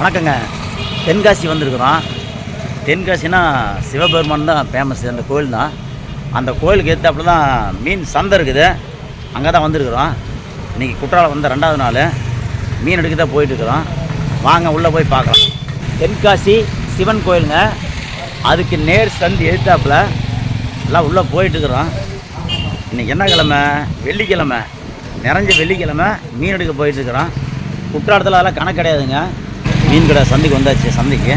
வணக்கங்க. தென்காசி வந்திருக்கிறோம். தென்காசினா சிவபெருமான் தான் ஃபேமஸ் அந்த கோயில் தான். அந்த கோயிலுக்கு எடுத்தாப்புல தான் மீன் சந்தை இருக்குது. அங்கே தான் வந்திருக்கிறோம். இன்றைக்கி குற்றாலம் வந்த ரெண்டாவது நாள். மீன் எடுக்க தான் போயிட்டுருக்குறோம் வாங்க உள்ளே போய் பார்க்கலாம். தென்காசி சிவன் கோயிலுங்க. அதுக்கு நேர் சந்தி எழுத்தாப்புல எல்லாம் உள்ளே போயிட்டுருக்குறோம் இன்றைக்கி என்ன கிழமை? வெள்ளிக்கிழமை. நிறைஞ்ச வெள்ளிக்கிழமை மீன் எடுக்க போயிட்டுருக்குறோம் குற்றாலத்தில் அதெல்லாம் கணக்கு கிடையாதுங்க. மீன் கடை சந்தைக்கு வந்தாச்சு சந்தைக்கு.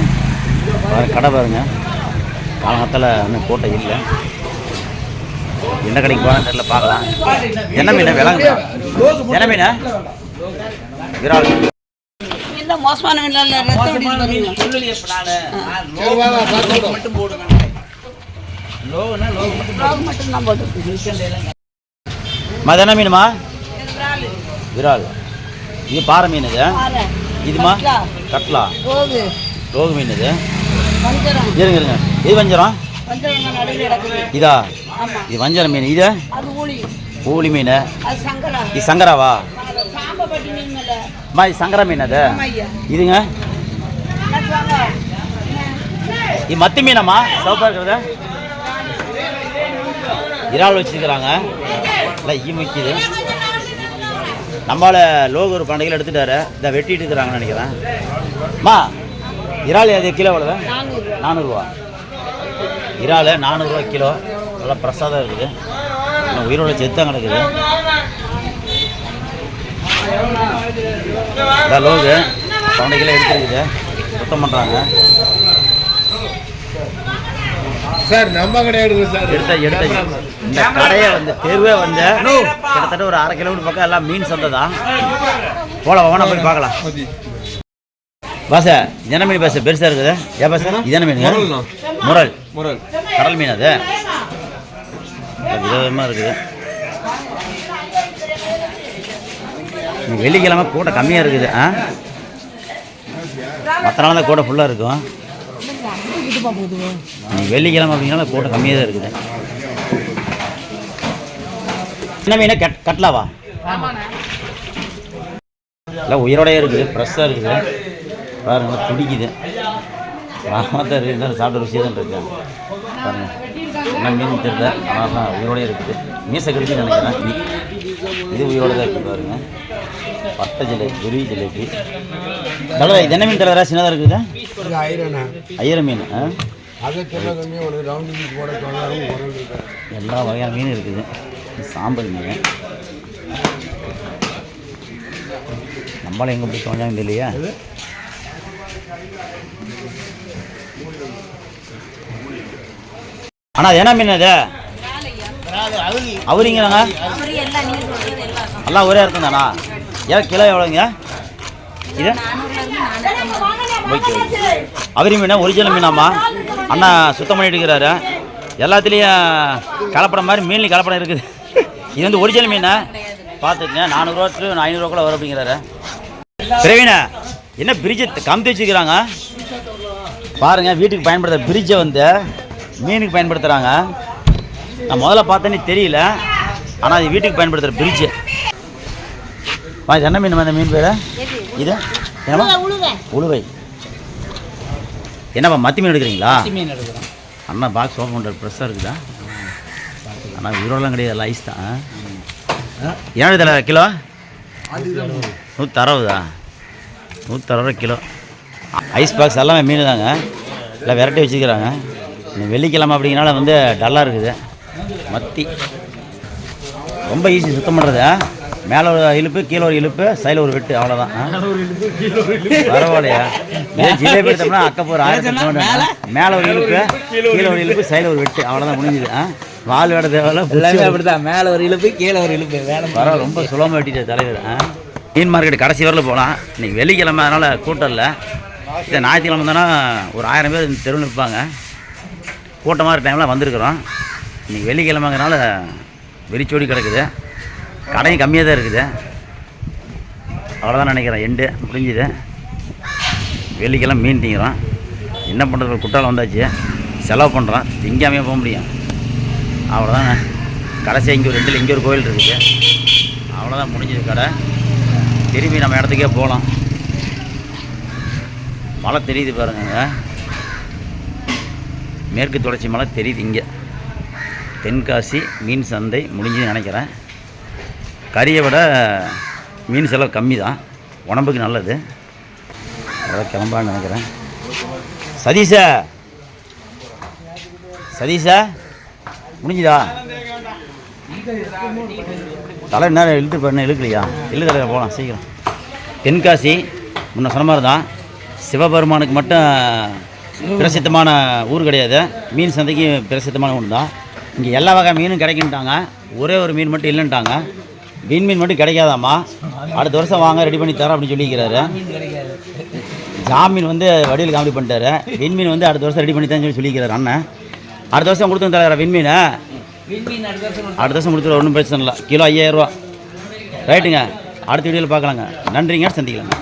பாருங்க, கடை பாருங்க. காலகத்தில் இன்னும் கூட்டம் இல்லை. என்ன கடைக்கு போகிறேன்னு தெரியல பார்க்கலாம். என்ன மீன் விலங்கு என்ன மீன்? விரால். மோசமான மீன் இல்ல ரத்த வடியில் ரோகு மட்டும் தான் போட்டு மது என்ன மீனுமா? விரால். இது பாறை மீன் இது. இதுமா? கட்லா. ரோகு. மீன் இது. இருங்க இருங்க. இது வஞ்சரம்? இதா? இது வஞ்சரம் மீன். இது? ஊளி மீன். இது சங்கராவா? அம்மா இது சங்கரா மீன் அது. இதுங்க. இது மத்தி மீனம்மா? சிவப்பாக இருக்கிறது. இறால் வச்சுருக்கிறாங்க. இல்லை ஈ முக்கியது நம்மளால லோக ஒரு பண்டிகையில் எடுத்துட்டாரு. இதை வெட்டிட்டு இருக்கிறாங்கன்னு நினைக்கிறேன். அம்மா இறால் அது கிலோ ரூபா. நானூறுரூவா இறால் நானூறுரூவா கிலோ. நல்லா பிரசாதம் இருக்குது. இன்னும் உயிரோட செத்தான் கிடக்குது. இதான் லோகு. பண்டிகையில் எடுத்துருக்குது. சுத்தம் பண்ணுறாங்க சார் நம்ம கிடையாது சார். எடுத்த எடுத்த. இந்த கடையை வந்து தெருவே வந்து கிட்டத்தட்ட ஒரு அரை கிலோமீட்டர் பக்கம் எல்லாம் மீன் சந்தை தான் போலாம் வேணா போய் பார்க்கலாம். பாச என்ன மீன் பாச பெருசா இருக்குது. ஏன் பாச இது என்ன மீன். முரல். முரல். கடல் மீன் அது. விதவிதமாக இருக்குது. வெள்ளிக்கிழமை கூட்டம் கம்மியாக இருக்குது ஆ? மற்ற நாள் தான் கூட்டம் ஃபுல்லாக இருக்கும். இன்னைக்கு வெள்ளிக்கிழமை அப்படின்னால கூட்டம் கம்மியாக தான் இருக்குது. என்ன மீன்? கட் கட்லாவா? இல்லை உயிரோடய இருக்குது ஃப்ரெஷ்ஷாக இருக்குது. பாருங்க துடிக்குது. ராமத்தான் இருக்குது இருந்தாலும் சாப்பிட்ட ருசியாக தான் இருக்கு பாருங்க என்ன மீன் தெரியல ஆனால் தான் இருக்குது. மீசை கடிச்சுன்னு நினைக்கிறேன். இது உயிரோட தான் இருக்குது பாருங்க. பட்டை ஜிலேபி துருவி ஜிலேபி. தலைவா இது என்ன மீன் தலைவரா சின்னதாக இருக்குது? இது ஐயர மீன் ஆ? எல்லா வகையான மீன் இருக்குது. சாம்பல் மீன். நம்மளால எங்கே போய் தோஞ்சாங்க தெரியலையா? அண்ணா என்ன மீன் அது? அவரிங்கிறாங்க எல்லாம் எல்லாம் ஒரே இருக்கும் தானா? ஏன் கிலோ எவ்வளோங்க? இது? ஓகே அவரி மீனா ஒரிஜினல் மீனாம்மா. அண்ணா சுத்தம் பண்ணிட்டு இருக்கிறாரு. எல்லாத்துலேயும் கலப்படம் மாதிரி மீன்லேயும் கலப்படம் இருக்குது. இது வந்து ஒரிஜினல் மீனா? பார்த்துக்கங்க நானூறுரூவா டு ஐநூறுரூவா கூட வரும் அப்படிங்கிறாரு. பிரவீனா என்ன பிரிட்ஜை கமுத்தி வச்சுக்கிறாங்க பாருங்க வீட்டுக்கு பயன்படுத்துகிற பிரிட்ஜை வந்து மீனுக்கு பயன்படுத்துகிறாங்க நான் முதல்ல பார்த்தேனே தெரியல. ஆனால் அது வீட்டுக்கு பயன்படுத்துகிற பிரிட்ஜு வா இது என்ன மீன் அந்த மீன் பேர்? இது? உழுவை என்னப்பா மத்தி மீன் எடுக்கிறீங்களா? மீன் எடுக்கிறோம். அண்ணா பாக்ஸ் ஓப்பன் பண்ணுற ப்ரெஸ்ஸாக இருக்குதா? ஆனால் உயிரோடலாம் கிடையாது எல்லாம் ஐஸ் தான். ஏழு தலை கிலோ? நூற்றி அறுபதா நூற்றி அறுபது கிலோ. ஐஸ் பாக்ஸ் எல்லாமே மீன் தாங்க. எல்லாம் விரட்டி வச்சுக்கிறாங்க. வெள்ளிக்கிழமை அப்படிங்கிறனால வந்து டல்லாக இருக்குது. மத்தி. ரொம்ப ஈஸி சுத்தம் பண்ணுறது மேலே ஒரு இழுப்பு கீழே ஒரு இழுப்பு சைடில் ஒரு வெட்டு அவ்வளோதான் பரவாயில்லையா? இதே ஜிலேபி எடுத்தோம்னா அக்க ஒரு ஆயிரத்தி மேலே? ஒரு இழுப்பு கீழே ஒரு இழுப்பு. சைடில் ஒரு வெட்டு அவ்வளோதான் முடிஞ்சுது ஆ? வால் வேட தேவையில்ல எல்லாமே அப்படிதான். மேலே ஒரு இழுப்பு கீழே ஒரு இழுப்பு. வேலை பரவாயில்ல ரொம்ப சுலபமாக வெட்டிட்ட தலைவர் மீன் மார்க்கெட் கடைசி வரல போகலாம் இன்னைக்கு வெள்ளிக்கிழமை அதனால் கூட்டம் இல்லை. இந்த ஞாயிற்றுக்கிழமை தானே ஒரு ஆயிரம் பேர் தெருவில் நிற்பாங்க கூட்டமாக டைமில் வந்திருக்கிறோம். இன்னைக்கு வெள்ளிக்கிழமைங்கிறனால வெறிச்சோடி கிடக்குது. கடையும் கம்மியாக தான் இருக்குது. அவ்வளோதான் நினைக்கிறேன். எண்டு முடிஞ்சுது. வெள்ளிக்கெல்லாம் மீன் திங்கிறோம். என்ன பண்ணுறது குற்றாலம் வந்தாச்சு. செலவு பண்ணுறோம் திங்காமையே போக முடியும். அவ்வளோதான் கடைசி இங்கே ஒரு ரெண்டில் இங்கே ஒரு கோயில் இருக்குது. அவ்வளோதான் முடிஞ்சது கடை. திரும்பி நம்ம இடத்துக்கே போகலாம். மலை தெரியுது பாருங்க. மேற்கு தொடர்ச்சி மலை தெரியுது இங்கே. தென்காசி மீன் சந்தை முடிஞ்சுன்னு நினைக்கிறேன். கறியை விட மீன் செலவு கம்மி தான். உடம்புக்கு நல்லது. அதான் கிளம்பான்னு நினைக்கிறேன். சதீஷா! சதீஷா! முடிஞ்சுதா? தலை என்ன இழுத்து பண்ண இழுக்கலையா? இழுக்க தலையில் போகலாம் சீக்கிரம். தென்காசி முன்ன சொன்ன மாதிரி தான். சிவபெருமானுக்கு மட்டும் பிரசித்தமான ஊர் கிடையாது. மீன் சந்தைக்கு பிரசித்தமான ஊர் தான். இங்கே எல்லா வகை மீனும் கிடைக்குன்ட்டாங்க. ஒரே ஒரு மீன் மட்டும் இல்லைன்ட்டாங்க. மீன் மீன் மட்டும் கிடைக்காதாம்மா. அடுத்த வருஷம் வாங்க ரெடி பண்ணி தரேன் அப்படின்னு சொல்லிக்கிறாரு ஜாமீன் வந்து வடிவில் காமெடி பண்ணிட்டாரு. விண்மீன் வந்து அடுத்த வருஷம் ரெடி பண்ணி தான் சொல்லி சொல்லிக்கிறாரு அண்ணன். அடுத்த வருஷம் கொடுத்து தரேன் விண்மீனை அடுத்த வருஷம் கொடுத்துரு ஒன்றும் பிரச்சனை இல்லை. கிலோ ஐயாயிரரூவா ரைட்டுங்க அடுத்த வீடியோவில் பார்க்கலாங்க. நன்றிங்க சந்திக்கலாங்க.